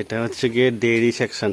এটা হচ্ছে গিয়ে ডেয়ারি সেকশন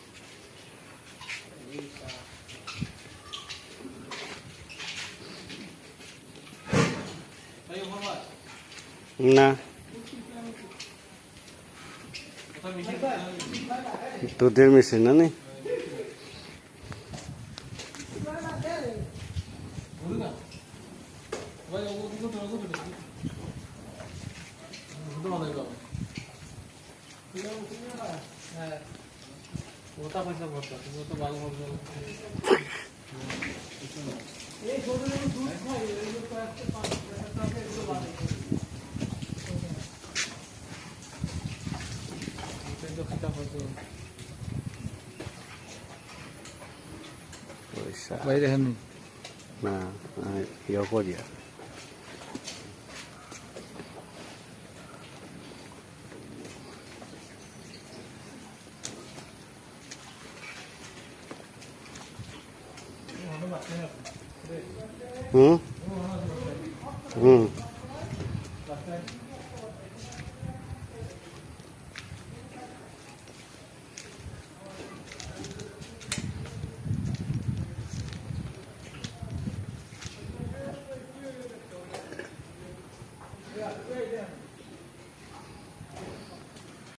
না। দুধের মেশিন, না নি? ওটা পয়সা ভরতো তুমি তো ভালো মতো এই ছোট দুধ খাই পয়সা বাইরে হেননি না আমি ইয়ে করি আর। হুম হুম